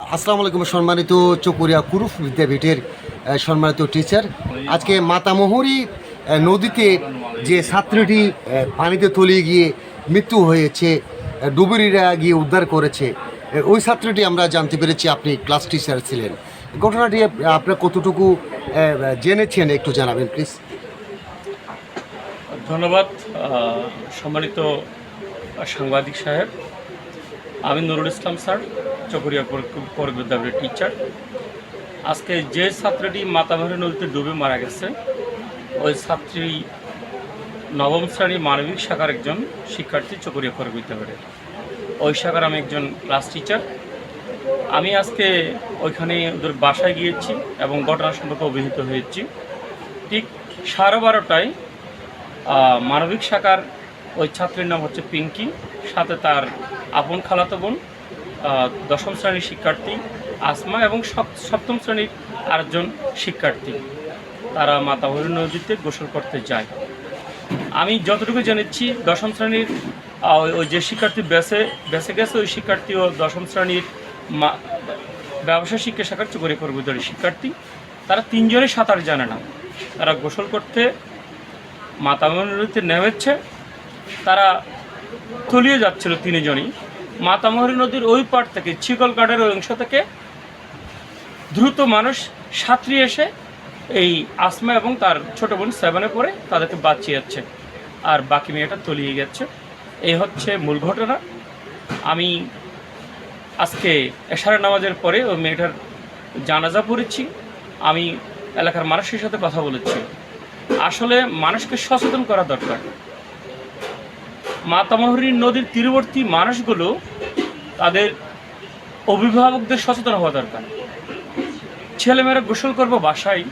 আসসালামু আলাইকুম, সম্মানিত চকুরিয়া কুরুফ বিদ্যাপীঠের সম্মানিত টিচার আজকে মাতামহুরি নদীতে যে ছাত্রীটি পানিতে তলিয়ে গিয়ে মৃত্যু হয়েছে ডুবুরিরা গিয়ে উদ্ধার করেছে ওই ছাত্রটি আমরা জানতে পেরেছি আপনি ক্লাস টিচার ছিলেন। ঘটনাটি আপ- আপনার কতটুকু জেনেছেন একটু জানাবেন প্লিজ ধন্যবাদ সম্মানিত সাংবাদিক সাহেব। আমি নুরুল ইসলাম স্যার, চকরিয়া পৌর বিদ্যালয়ের টিচার আজকে যে ছাত্রটি মাতাভারি নদীতে ডুবে মারা গেছে, ওই ছাত্রী নবম শ্রেণি মানবিক শাখার একজন শিক্ষার্থী চকরিয়া পৌর বিদ্যালয়ের ওই শাখার আমি একজন ক্লাস টিচার আমি আজকে ওইখানে ওদের বাসায় গিয়েছি এবং ঘটনা সম্পর্কে অভিহিত হয়েছি। ঠিক সাড়ে বারোটায় মানবিক শাখার ওই ছাত্রীর নাম হচ্ছে পিঙ্কি, সাথে তার আপন খালাতো বোন দশম শ্রেণির শিক্ষার্থী, আসমা এবং সপ- সপ্তম শ্রেণির আরেকজন শিক্ষার্থী। তারা মাতা মাতাহরি নদীতে গোসল করতে যায়। আমি যতটুকু জেনেছি, দশম শ্রেণির ওই- যে শিক্ষার্থী বেসে বেসে গেছে, ওই শিক্ষার্থী ও দশম শ্রেণির মা, ব্যবসা শিক্ষা শাখার চুকরি পর্বতের শিক্ষার্থী। তারা তিনজনই সাঁতার জানে না। তারা গোসল করতে মাতামহরি নদীতে নেমেছে। তারা তলিয়ে যাচ্ছিল তিনজনই। মাতামহরি নদীর ওই পার থেকে চিকলকাটের ওই অংশ থেকে দ্রুত মানুষ সাঁতরি এসে এই আসমা এবং তার ছোট বোন সেভেনে পড়ে তাদেরকে বাঁচিয়েছে আর বাকি মেয়েটা তলিয়ে গেছে। এই হচ্ছে মূল ঘটনা। আমি আজকে এশারা নামাজের পরে ওই মেয়েটার জানাজা পড়েছি। আমি এলাকার মানুষের সাথে কথা বলেছি। আসলে মানুষকে সচেতন করা দরকার। মাতামহরী নদীর তীরবর্তী মানুষগুলো তাদের অভিভাবকদের সচেতন হওয়া দরকার। ছেলেমেয়েরা গোসল করব বাসায়,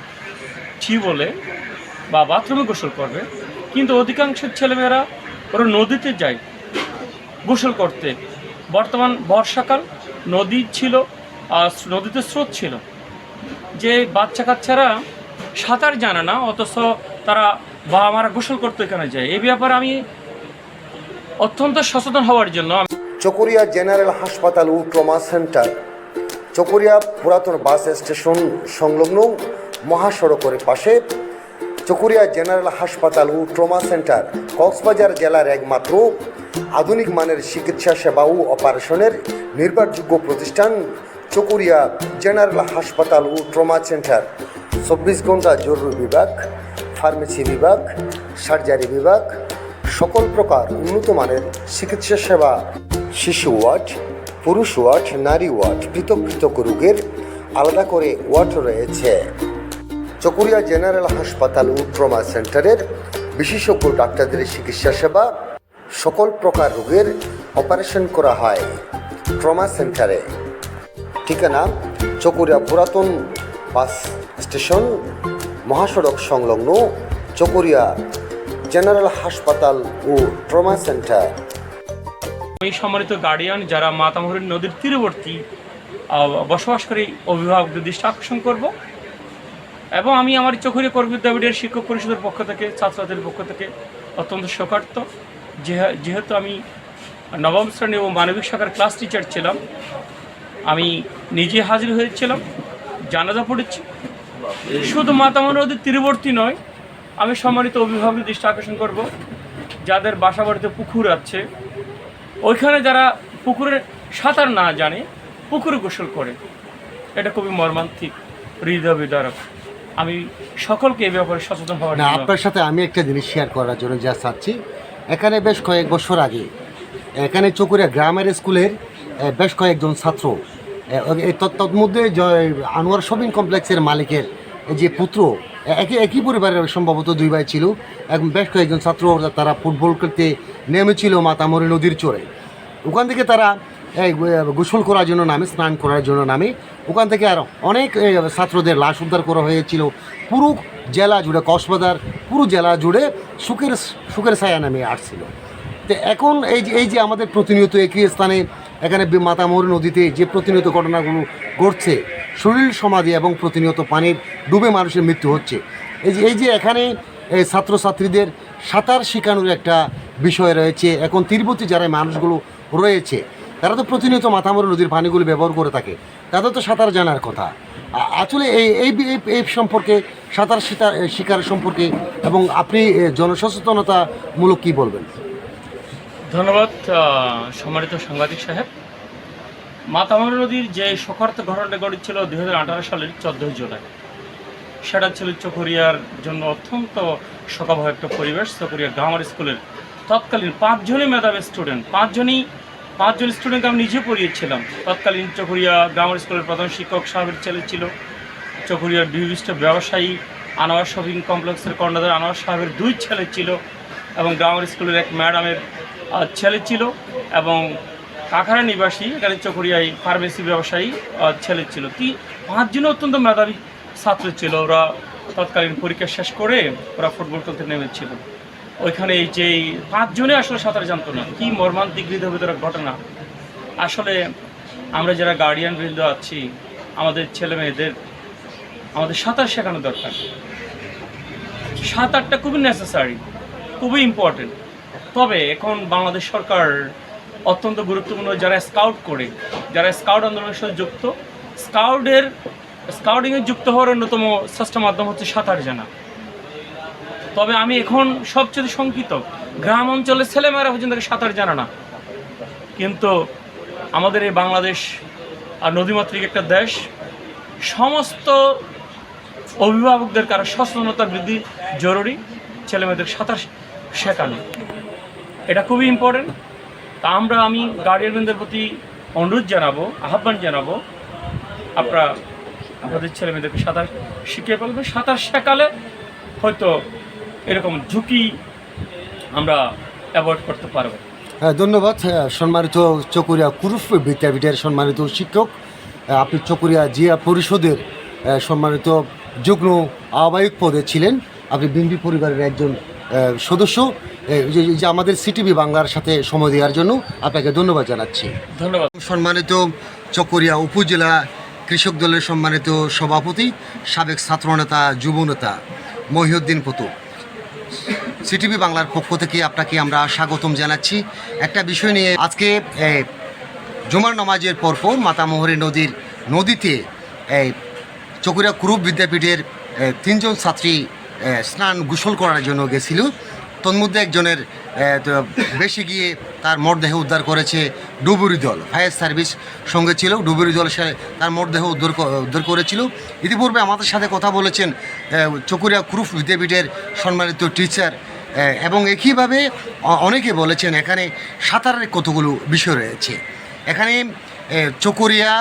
ছি বলে, বা বাথরুমে গোসল করবে। কিন্তু অধিকাংশ ছেলেমেয়েরা ওরা নদীতে যায় গোসল করতে। বর্তমান বর্ষাকাল, নদী ছিল, আর নদীতে স্রোত ছিল। যে বাচ্চা কাচ্চারা সাঁতার জানে না, অথচ তারা বাবা মারা গোসল করতে এখানে যায়। এই ব্যাপারে আমি অত্যন্ত সচেতন হওয়ার জন্য চকরিয়া জেনারেল হাসপাতাল ও ট্রমা সেন্টার, চকরিয়া পুরাতন বাস স্টেশন সংলগ্ন মহাসড়কের পাশে চকরিয়া জেনারেল হাসপাতাল ও ট্রমা সেন্টার, কক্সবাজার জেলার একমাত্র আধুনিক মানের চিকিৎসা সেবা ও অপারেশনের নির্ভরযোগ্য প্রতিষ্ঠান চকরিয়া জেনারেল হাসপাতাল ও ট্রমা সেন্টার। চব্বিশ ঘণ্টা জরুরি বিভাগ, ফার্মেসি বিভাগ, সার্জারি বিভাগ সকল প্রকার উন্নত মানের চিকিৎসা সেবা, শিশু ওয়ার্ড, পুরুষ ওয়ার্ড, নারী ওয়ার্ড, পৃথক পৃথক রোগের আলাদা করে ওয়ার্ড রয়েছে। চকুরিয়া জেনারেল হাসপাতাল ও ট্রমা সেন্টারের বিশেষজ্ঞ ডাক্তারদের চিকিৎসা সেবা, সকল প্রকার রোগের অপারেশন করা হয় ট্রমা সেন্টারে। ঠিকানা, চকুরিয়া পুরাতন বাস স্টেশন, মহাসড়ক সংলগ্ন চকুরিয়া জেনারেল হাসপাতাল ও ট্রমা সেন্টার। এই সম্মানিত গার্ডিয়ান যারা মাতামহরী নদীর তীরবর্তী বসবাসকারী অভিভাবকদের দৃষ্টি আকর্ষণ করব এবং আমি আমার চোখের করবিদ্যাপীঠের শিক্ষক পরিষদের পক্ষ থেকে, ছাত্রছাত্রীদের পক্ষ থেকে অত্যন্ত শোকার্ত। যেহে- যেহেতু আমি নবম শ্রেণি ও মানবিক শাখার ক্লাস টিচার ছিলাম, আমি নিজে হাজির হয়েছিলাম, জানাজা পড়েছি। শুধু মাতামহ নদীর তীরবর্তী নয় আমি সম্মানিত অভিভাবকের দৃষ্টি আকর্ষণ করব যাদের বাসা বাড়িতে পুকুর আছে। ওইখানে যারা পুকুরে সাঁতার না জানে পুকুরে গোসল করে। এটা খুবই মর্মান্তিক হৃদয় বিদারক। আমি সকলকে এই ব্যাপারে সচেতন হওয়ার না আপনার সাথে আমি একটা জিনিস শেয়ার করার জন্য যা চাচ্ছি। এখানে বেশ কয়েক বছর আগে এখানে চকুরিয়া গ্রামের স্কুলের বেশ কয়েকজন ছাত্র এই তৎ- তন্মধ্যে জয় আনোয়ার শপিং কমপ্লেক্সের মালিকের যে পুত্র এ- একই একই পরিবারের সম্ভবত দুই ভাই ছিল। এবং বেশ কয়েকজন ছাত্র তারা ফুটবল খেলতে নেমেছিল মাতামরি নদীর চরে। ওখান থেকে তারা গোসল করার জন্য নামে, স্নান করার জন্য নামে। ওখান থেকে আর অনেক ছাত্রদের লাশ উদ্ধার করা হয়েছিল পুরো জেলা জুড়ে, কক্সবাজার পুরো জেলা জুড়ে সুখের সুখের ছায়া নামে আসছিল। তো এখন এই যে এই যে আমাদের প্রতিনিয়ত একই স্থানে এখানে বি- নদীতে যে প্রতিনিয়ত ঘটনাগুলো ঘটছে শরীর সমাধি এবং প্রতিনিয়ত পানির ডুবে মানুষের মৃত্যু হচ্ছে। এই যে এই যে এখানে ছাত্রছাত্রীদের সাঁতার শেখানোর একটা বিষয় রয়েছে। এখন তীরবর্তী যারা মানুষগুলো রয়েছে, তারা তো প্রতিনিয়ত মাথামরি নদীর পানিগুলো ব্যবহার করে থাকে। তাদের তো সাঁতার জানার কথা। আসলে এই এই এই- এই সম্পর্কে সাঁতার শিকার শিকার সম্পর্কে এবং আপনি জনসচেতনতামূলক কি বলবেন? ধন্যবাদ সম্মানিত সাংবাদিক সাহেব। মাতামা নদীর যে শোকার্ত ঘটনাটা ঘটেছিল দুই হাজার সালের চোদ্দোই জুলাই। সেটা ছিল চকরিয়ার জন্য অত্যন্ত শোকাবহ একটা পরিবেশ। চকরিয়া গ্রামার স্কুলের তৎকালীন পাঁচজনই মেধাবী স্টুডেন্ট পাঁচজনই পাঁচজন স্টুডেন্ট আমি নিজে পড়িয়েছিলাম। তৎকালীন চকরিয়া গ্রামার স্কুলের প্রধান শিক্ষক সাহেবের ছেলে ছিল। চকরিয়ার বিশিষ্ট ব্যবসায়ী আনোয়ার শপিং কমপ্লেক্সের কর্ণধার আনোয়ার সাহেবের দুই ছেলে ছিল এবং গ্রামার স্কুলের এক ম্যাডামের ছেলে ছিল এবং কাকারা নিবাসী এখানে চকরিয়ায় ফার্মেসি ব্যবসায়ী ছেলে ছিল। কি পাঁচজনই অত্যন্ত মেধাবী ছাত্র ছিল। ওরা তৎকালীন পরীক্ষা শেষ করে ওরা ফুটবল খেলতে নেমেছিল। ওইখানে এই যে পাঁচজনে আসলে সাঁতার জানতো না। কি মর্মান্তিক হৃদয় ঘটনা। আসলে আমরা যারা গার্ডিয়ান বৃন্দ আছি, আমাদের ছেলে মেয়েদের, আমাদের সাঁতার শেখানো দরকার। সাঁতারটা খুবই নেসেসারি খুবই ইম্পর্টেন্ট তবে এখন বাংলাদেশ সরকার অত্যন্ত গুরুত্বপূর্ণ যারা স্কাউট করে, যারা স্কাউট আন্দোলনের সাথে যুক্ত, স্কাউটের, স্কাউটিংয়ে যুক্ত হওয়ার অন্যতম শ্রেষ্ঠ মাধ্যম হচ্ছে সাঁতার জানা। তবে আমি এখন সবচেয়ে শঙ্কিত, গ্রাম অঞ্চলের ছেলেমেয়েরা পর্যন্ত সাঁতার জানা না। কিন্তু আমাদের এই বাংলাদেশ আর নদীমাতৃক একটা দেশ, সমস্ত অভিভাবকদের কারও সচেতনতা বৃদ্ধি জরুরি, ছেলেমেয়েদের সাঁতার শেখানো। এটা খুবই ইম্পর্টেন্ট তা আমরা আমি গার্ডিয়ানদের প্রতি অনুরোধ জানাব আহ্বান জানাব। আপনারা আপনাদের ছেলেমেয়েদেরকে সাঁতার শিখিয়ে ফেলবে সাঁতার শেখালে হয়তো এরকম ঝুঁকি আমরা অ্যাভয়েড করতে পারব। হ্যাঁ ধন্যবাদ। হ্যাঁ, সম্মানিত চকুরিয়া কুরুফ বিদ্যাপীঠের সম্মানিত শিক্ষক আপনি চকুরিয়া জিয়া পরিষদের সম্মানিত যুগ্ম আহ্বায়ক পদে ছিলেন। আপনি বিএনপি পরিবারের একজন সদস্য। যে- যে আমাদের সিটিভি বাংলার সাথে সময় দেওয়ার জন্য আপনাকে ধন্যবাদ জানাচ্ছি। ধন্যবাদ। সম্মানিত চকরিয়া উপজেলা কৃষক দলের সম্মানিত সভাপতি সাবেক ছাত্রনেতা যুবনেতা মহিউদ্দিন পুতু সিটিভি বাংলার পক্ষ থেকে আপনাকে আমরা স্বাগতম জানাচ্ছি। একটা বিষয় নিয়ে আজকে জুমার নামাজের পরপর মাতামোহরী নদীর নদীতে এই চকুরিয়া কুরুপ বিদ্যাপীঠের তিনজন ছাত্রী স্নান গোসল করার জন্য গেছিল। তন্মধ্যে একজনের বেশি গিয়ে তার মরদেহ উদ্ধার করেছে ডুবুরি দল। ফায়ার সার্ভিস সঙ্গে ছিল, ডুবুরি দল সে তার মরদেহ উদ্ধার উদ্ধার করেছিল। ইতিপূর্বে আমাদের সাথে কথা বলেছেন চকুরিয়া ক্রুফ বিদ্যাপীঠের সম্মানিত টিচার এবং একইভাবে অনেকে বলেছেন এখানে সাঁতারের কতগুলো বিষয় রয়েছে। এখানে চকরিয়া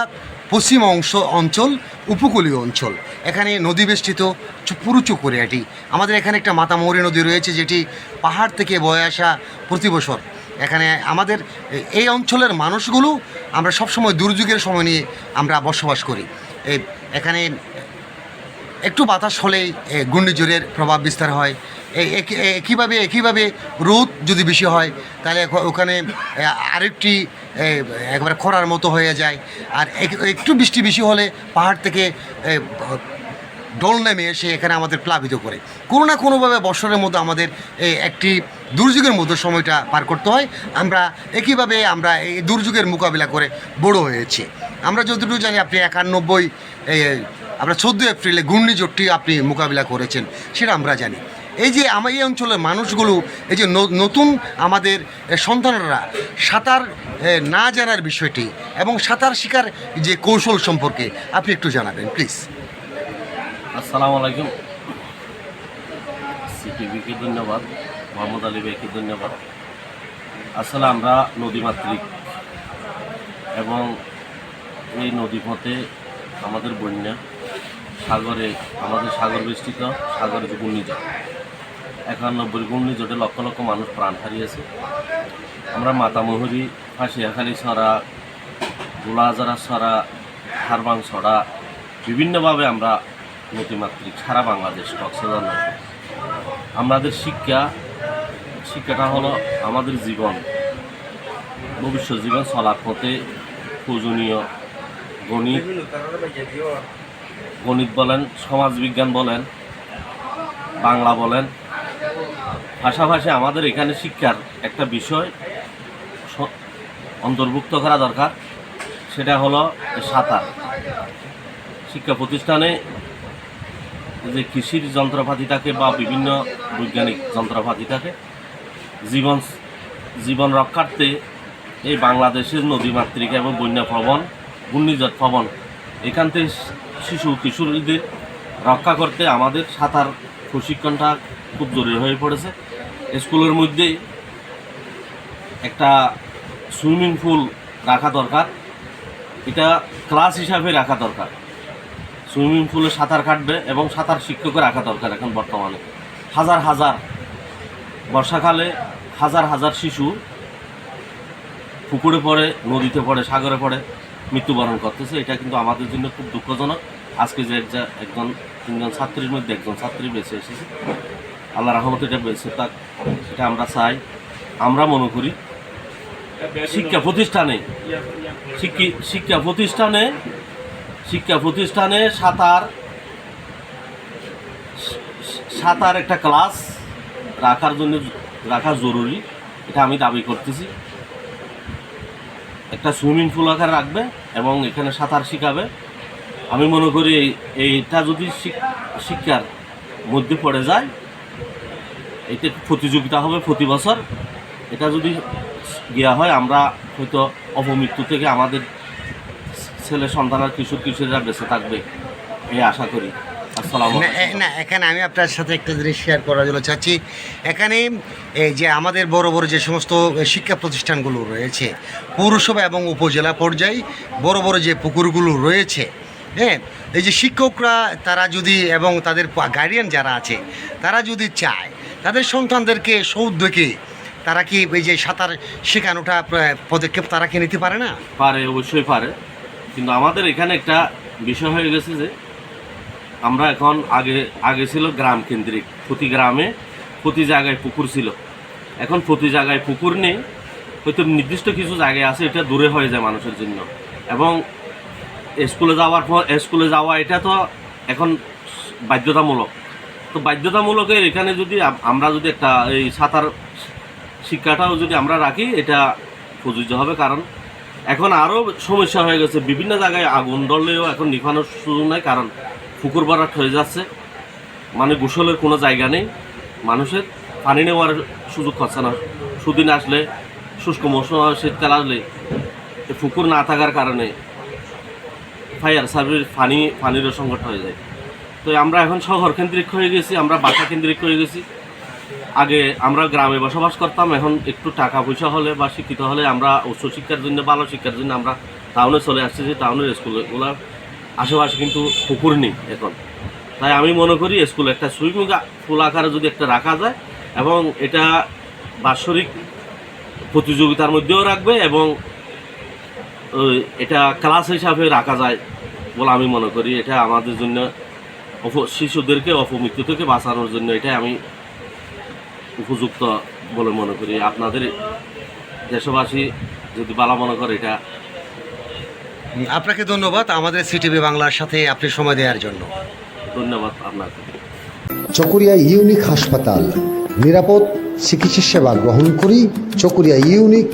পশ্চিম অংশ অঞ্চল উপকূলীয় অঞ্চল। এখানে নদী বেষ্টিত চ- পুরো চকরিয়াটি আমাদের এখানে একটা মাতামৌরী নদী রয়েছে, যেটি পাহাড় থেকে বয়ে আসা প্রতি বছর। এখানে আমাদের এই অঞ্চলের মানুষগুলো আমরা সবসময় দুর্যোগের সময় নিয়ে আমরা বসবাস করি। এখানে একটু বাতাস হলেই ঘূর্ণিঝড়ের প্রভাব বিস্তার হয়। একইভাবে একইভাবে রোদ যদি বেশি হয়, তাহলে ওখানে আরেকটি একবারে খরার মতো হয়ে যায়। আর এক- একটু বৃষ্টি বেশি হলে পাহাড় থেকে ডল নেমে এসে এখানে আমাদের প্লাবিত করে। কোনো না কোনোভাবে বছরের মধ্যে আমাদের একটি দুর্যোগের মধ্যে সময়টা পার করতে হয়। আমরা একইভাবে আমরা এই দুর্যোগের মোকাবিলা করে বড় হয়েছি। আমরা যতটুকু জানি আপনি একানব্বই এই, আমরা চোদ্দ এপ্রিলে ঘূর্ণিঝড়টি আপনি মোকাবিলা করেছেন সেটা আমরা জানি। এই যে আমার এই অঞ্চলের মানুষগুলো এই যে নতুন আমাদের সন্তানরা সাঁতার না জানার বিষয়টি এবং সাঁতার শেখার যে কৌশল সম্পর্কে আপনি একটু জানাবেন প্লিজ। আসসালামু আলাইকুম। সিটিভিকে ধন্যবাদ মোহাম্মদ আলী ভাইকে ধন্যবাদ। আসলে আমরা নদীমাতৃক এবং এই নদীপথে আমাদের বন্যা সাগরে, আমাদের সাগর বেষ্টিত, সাগরে যে ঘূর্ণিঝড়, একানব্বই ঘূর্ণিঝড়ে লক্ষ লক্ষ মানুষ প্রাণ হারিয়েছে। আমরা মাতামহুরি, ফাঁসিয়াখালী ছড়া, গোলাজারা ছড়া, হারবাং ছড়া, বিভিন্নভাবে আমরা নদীমাতৃক সারা বাংলাদেশ কক্সবাজার আমাদের শিক্ষা, শিক্ষাটা হলো আমাদের জীবন, ভবিষ্যৎ জীবন চলার পথে প্রয়োজনীয় গণিত গণিত বলেন, সমাজবিজ্ঞান বলেন, বাংলা বলেন। পাশাপাশি আমাদের এখানে শিক্ষার একটা বিষয় অন্তর্ভুক্ত করা দরকার, সেটা হলো সাঁতার। শিক্ষা প্রতিষ্ঠানে যে কৃষির যন্ত্রপাতি থাকে বা বিভিন্ন বৈজ্ঞানিক যন্ত্রপাতি থাকে জীবন জীবন রক্ষার্থে এই বাংলাদেশের নদীমাতৃকা এবং বন্যা প্রবণ, ঘূর্ণিঝড় প্রবণ এখান থেকে শিশু, কিশোরীদের রক্ষা করতে আমাদের সাঁতার প্রশিক্ষণটা খুব জরুরি হয়ে পড়েছে। স্কুলের মধ্যে একটা সুইমিং পুল রাখা দরকার। এটা ক্লাস হিসাবে রাখা দরকার। সুইমিং পুলে সাঁতার কাটবে এবং সাঁতার শিক্ষকও রাখা দরকার এখন বর্তমানে। হাজার হাজার, বর্ষাকালে হাজার হাজার শিশু পুকুরে পড়ে, নদীতে পড়ে, সাগরে পড়ে। মৃত্যুবরণ করতেছে। এটা কিন্তু আমাদের জন্য খুব দুঃখজনক। আজকে যে একজা- একজন, তিনজন ছাত্রীর মধ্যে একজন ছাত্রী বেঁচে এসেছে। আল্লাহ রহমতে এটা বেঁচে থাক, এটা আমরা চাই। আমরা মনে করি শিক্ষা প্রতিষ্ঠানে শিক্ষা প্রতিষ্ঠানে শিক্ষা প্রতিষ্ঠানে সাঁতার সাঁতার একটা ক্লাস রাখার জন্য, রাখা জরুরি। এটা আমি দাবি করতেছি। একটা সুইমিং পুল আকার রাখবে এবং এখানে সাঁতার শিখাবে। আমি মনে করি এই, এইটা যদি শিক- শিক্ষার মধ্যে পড়ে যায় এটা প্রতিযোগিতা হবে প্রতি বছর। এটা যদি গিয়া হয়, আমরা হয়তো অপমৃত্যু থেকে আমাদের ছেলে সন্তানের কিশোর কিশোরীরা বেঁচে থাকবে, এই আশা করি। না এখানে আমি আপনার সাথে একটা জিনিস শেয়ার করার জন্য চাচ্ছি। এখানে এই যে আমাদের বড় বড় যে সমস্ত শিক্ষা প্রতিষ্ঠানগুলো রয়েছে পৌরসভা এবং উপজেলা পর্যায়ে বড় বড় যে পুকুরগুলো রয়েছে হ্যাঁ এই যে শিক্ষকরা তারা যদি এবং তাদের গার্ডিয়ান যারা আছে তারা যদি চায় তাদের সন্তানদেরকে সৌদ্যোগে তারা কি এই যে সাঁতার শেখানোটা পদক্ষেপ তারা কি নিতে পারে না? পারে অবশ্যই পারে। কিন্তু আমাদের এখানে একটা বিষয় হয়ে গেছে যে আমরা এখন আগে আগে ছিল গ্রাম কেন্দ্রিক, প্রতি গ্রামে প্রতি জায়গায় পুকুর ছিল। এখন প্রতি জায়গায় পুকুর নেই, হয়তো নির্দিষ্ট কিছু জায়গায় আছে, এটা দূরে হয়ে যায় মানুষের জন্য। এবং স্কুলে যাওয়ার পর, স্কুলে যাওয়া এটা তো এখন বাধ্যতামূলক। তো বাধ্যতামূলকের এখানে যদি আমরা যদি একটা এই সাঁতার শিক্ষাটাও যদি আমরা রাখি, এটা প্রযোজ্য হবে। কারণ এখন আরও সমস্যা হয়ে গেছে। বিভিন্ন জায়গায় আগুন ধরলেও এখন নিভানোর সুযোগ নাই। কারণ পুকুর ভরাট হয়ে যাচ্ছে। মানে গোসলের কোনো জায়গা নেই। মানুষের পানি নেওয়ার সুযোগ হচ্ছে না। সুদিন আসলে, শুষ্ক মৌসুম শীতকাল আসলে পুকুর না থাকার কারণে ফায়ার সার্ভিস পানি পানিরও সংকট হয়ে যায়। তো আমরা এখন শহর কেন্দ্রিক হয়ে গেছি, আমরা বাসা কেন্দ্রিক হয়ে গেছি। আগে আমরা গ্রামে বসবাস করতাম, এখন একটু টাকা পয়সা হলে বা শিক্ষিত হলে আমরা উচ্চশিক্ষার জন্য, ভালো শিক্ষার জন্য আমরা টাউনে চলে আসছি টাউনের স্কুলগুলো আশেপাশে কিন্তু পুকুর নেই এখন। তাই আমি মনে করি স্কুলে একটা সুইমিং পুল আকারে যদি একটা রাখা যায় এবং এটা বাৎসরিক প্রতিযোগিতার মধ্যেও রাখবে এবং এটা ক্লাস হিসাবে রাখা যায় বলে আমি মনে করি। এটা আমাদের জন্য অপ শিশুদেরকে অপমৃত্যু থেকে বাঁচানোর জন্য এটা আমি উপযুক্ত বলে মনে করি। আপনাদের দেশবাসী যদি ভালো মনে করে এটা আপনাকে ধন্যবাদ আমাদের সিটিভি বাংলার সাথে আপনি সময় দেওয়ার জন্য। ধন্যবাদ আপনাকে। চকরিয়া ইউনিক হাসপাতাল। নিরাপদ চিকিৎসা সেবা গ্রহণ করি চকরিয়া ইউনিক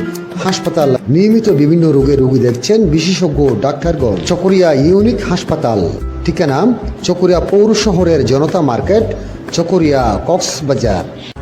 হাসপাতাল নিয়মিত বিভিন্ন রোগের রোগী দেখছেন বিশেষজ্ঞ ডাক্তারগণ। চকরিয়া ইউনিক হাসপাতাল। ঠিকানা চকরিয়া পৌর শহরের জনতা মার্কেট চকরিয়া কক্সবাজার।